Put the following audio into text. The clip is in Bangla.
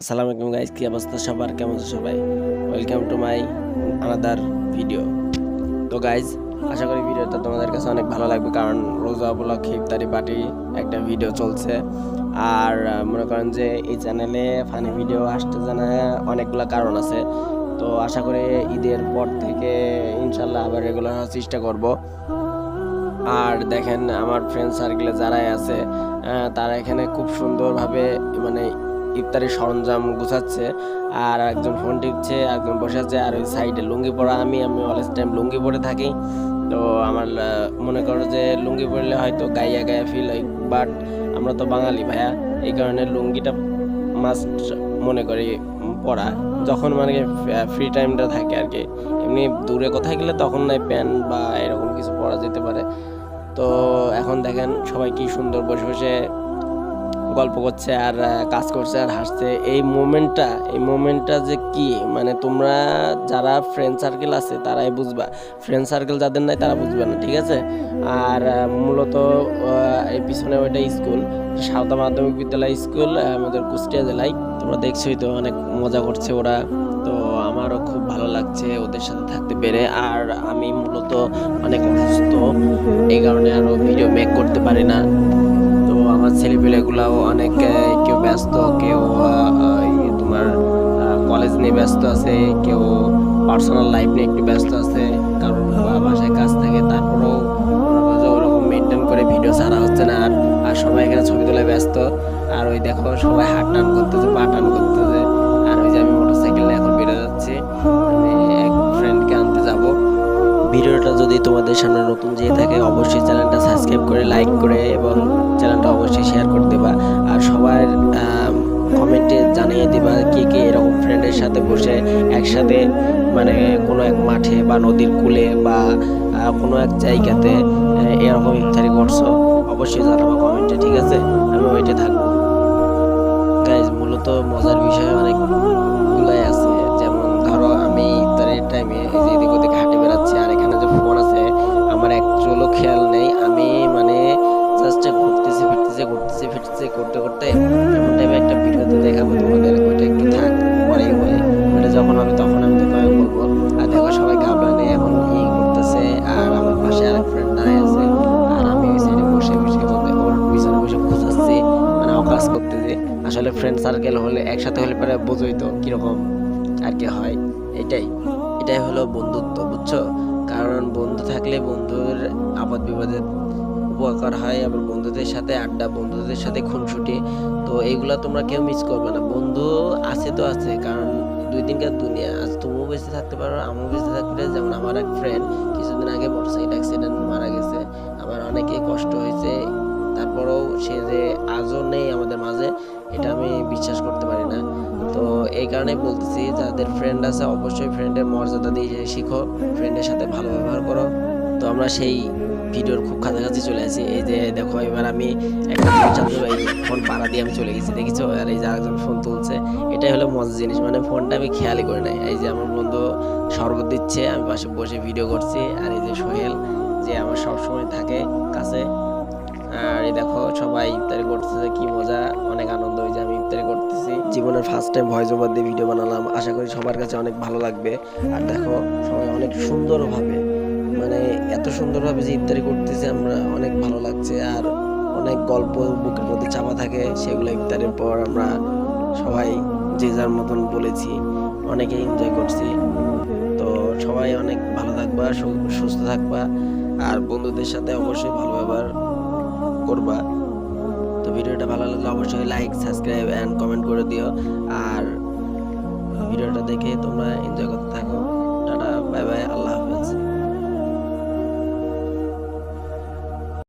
আসসালামু আলাইকুম গাইজ কি অবস্থা সবার? কেমন আছো সবাই? Welcome to my another video তো গাইজ আশা করি ভিডিওটা তোমাদের কাছে অনেক ভালো লাগবে, কারণ রোজা উপলক্ষে ইফতারি পার্টি একটা ভিডিও চলছে। আর মনে করেন যে এই চ্যানেলে ফানি ভিডিও আসতে জানা অনেকগুলো কারণ আছে। তো আশা করি ঈদের পর থেকে ইনশাল্লাহ আবার রেগুলার হওয়ার চেষ্টা করব। আর দেখেন, আমার ফ্রেন্ড সার্কেলে যারাই আছে তারা এখানে খুব সুন্দরভাবে মানে ইফতারি সরঞ্জাম গুছাচ্ছে, আর একজন ফোন টিপছে, একজন বসে আছে, আর ওই সাইডে লুঙ্গি পরা আমি আমি অলস টাইম লুঙ্গি পরে থাকি। তো আমার মনে করো যে লুঙ্গি পরলে হয়তো গাইয়া গায়া ফিল হয় বাট আমরা তো বাঙালি ভাইয়া, এই কারণে লুঙ্গিটা মাস্ট মনে করি পরা। যখন মানে ফ্রি টাইমটা থাকে আর কি, এমনি দূরে কোথায় গেলে তখন নাই প্যান্ট বা এরকম কিছু পরা যেতে পারে। তো এখন দেখেন সবাই কি সুন্দর বসে বসে গল্প করছে আর কাজ করছে আর হাসছে, এই মোমেন্টটা এই মোমেন্টটা যে কি? মানে তোমরা যারা ফ্রেন্ড সার্কেল আছে, তারাই বুঝবা। ফ্রেন্ড সার্কেল যাদের নাই, তারা বুঝবে না, ঠিক আছে? আর মূলত এই পিছনে ওইটা স্কুল সাউথা মাধ্যমিক বিদ্যালয় স্কুল আমাদের কুষ্টিয়া জেলায়। তোমরা দেখছোই তো, অনেক মজা করছে ওরা। তো আমারও খুব ভালো লাগছে ওদের সাথে থাকতে পেরে। আর আমি মূলত অনেক অসুস্থ, এই কারণে আরও ভিডিও মেক করতে পারি না। আমার ছেলেপিলেগুলাও অনেক কেউ ব্যস্ত, কেউ ইয়ে তোমার কলেজ নিয়ে ব্যস্ত আছে, কেউ পার্সোনাল লাইফ নিয়ে একটু ব্যস্ত আছে কারণ বাসায় কাজ থাকে, তারপরেও মনে ওরকম মেনটেন করে ভিডিও ছাড়া হচ্ছে না আর আর সবাই এখানে ছবি তোলায় ব্যস্ত। আর ওই দেখো সবাই হাট টান করতেছে, পা টান করতেছে, আর ওই যে আমি মোটরসাইকেল নিয়ে এখন বেরো যাচ্ছি আমি এক ফ্রেন্ডকে আনতে যাব। ভিডিওটা যদি তোমাদের সামনে নতুন যেয়ে থাকে, অবশ্যই চ্যানেলটা সাবস্ক্রাইব করে লাইক করে, এবং চ্যানেলটা অবশ্যই শেয়ার করে দেবা আর সবার কমেন্টে জানিয়ে দিবা কে কে এরকম ফ্রেন্ডের সাথে বসে একসাথে মানে কোনো এক মাঠে বা নদীর কূলে বা কোনো এক জায়গাতে এরকম ইফতারি করছ, অবশ্যই জানাবা কমেন্টে ঠিক আছে? আমি ওইটা থাকব। গাইজ মূলত মজার বিষয় অনেকগুলাই আছে। যেমন ধরো আমি ইফতারের টাইমে এদিক ওদিক হাঁটে বেড়াচ্ছি দেখাবো ওইটা একটু থাক, পরেই হয় ওইটা যখন হবে তখন আমি তোমাকে বলব, আর দেখো সবাই গাবলা নিয়ে এখন ই করতেছে, আর আমার পাশে আরেক ফ্রেন্ড দাঁড়ায় আছে, আর আমি ওই সাইডে বসে বসে ওর পিছনে বসে খোঁজাচ্ছি মানে অকাজ করতেছি। আসলে ফ্রেন্ড সার্কেল হলে, একসাথে হলে পরে বোঝোই তো কীরকম আর কি হয়। এটাই এটাই হলো বন্ধুত্ব, বুঝছ? কারণ বন্ধু থাকলে বন্ধুর আপদ বিপদে উপকার হয়, আবার বন্ধুদের সাথে আড্ডা, বন্ধুদের সাথে খুনসুটি। তো এইগুলা তোমরা কেউ মিস করবে না। বন্ধু আছে তো আছে, কারণ দুই দিনকার দুনিয়া। আজ তুমিও বেঁচে থাকতে পারো, আমিও বেঁচে থাকতে যেমন আমার এক ফ্রেন্ড কিছুদিন আগে মোটরসাইকেল অ্যাক্সিডেন্ট মারা গেছে। আমার অনেকে কষ্ট হয়েছে। তারপরেও সে যে আজও নেই আমাদের মাঝে, এটা আমি বিশ্বাস করতে পারি না। তো এই কারণে বলতেছি, যাদের ফ্রেন্ড আছে, অবশ্যই ফ্রেন্ডের মর্যাদা দিয়ে শিখো। ফ্রেন্ডের সাথে ভালো ব্যবহার করো। তো আমরা সেই ভিডিওর খুব কাছাকাছি চলে আসি। এই যে দেখো, এবার আমি ফোন পাড়া দিয়ে আমি চলে গেছি, দেখিছো? আর এই যে ফোন তুলছে, এটাই হলো মজার জিনিস মানে ফোনটা আমি খেয়ালই করে নাই। এই যে আমার বন্ধু শরবত দিচ্ছে, আমি পাশে বসে ভিডিও করছি, আর এই যে সোহেল, যে আমার সব সময় থাকে কাছে। আর এই দেখো, সবাই ইফতারি করতেছে, কি মজা, অনেক আনন্দ হয়েছে আমি ইফতারি করতেছি। জীবনের ফার্স্ট টাইম ভয়েস ওভার দিয়ে ভিডিও বানালাম, আশা করি সবার কাছে অনেক ভালো লাগবে। আর দেখো, সবাই অনেক সুন্দরভাবে মানে এত সুন্দরভাবে যে ইফতারি করতেছি আমরা, অনেক ভালো লাগছে। আর অনেক গল্প বুকের মধ্যে চাপা থাকে, সেগুলো ইফতারের পর আমরা সবাই যে যার মতন বলেছি অনেকে এনজয় করছি। তো সবাই অনেক ভালো থাকবা সুস্থ থাকবা, আর বন্ধুদের সাথে অবশ্যই ভালো ব্যবহার করবা। তো ভিডিওটা ভালো লাগলে অবশ্যই লাইক সাবস্ক্রাইব অ্যান্ড কমেন্ট করে দিও। আর ভিডিওটা দেখে তোমরা এনজয় করতে থাকো। টাটা বাই বাই আল্লাহ হাফেজ।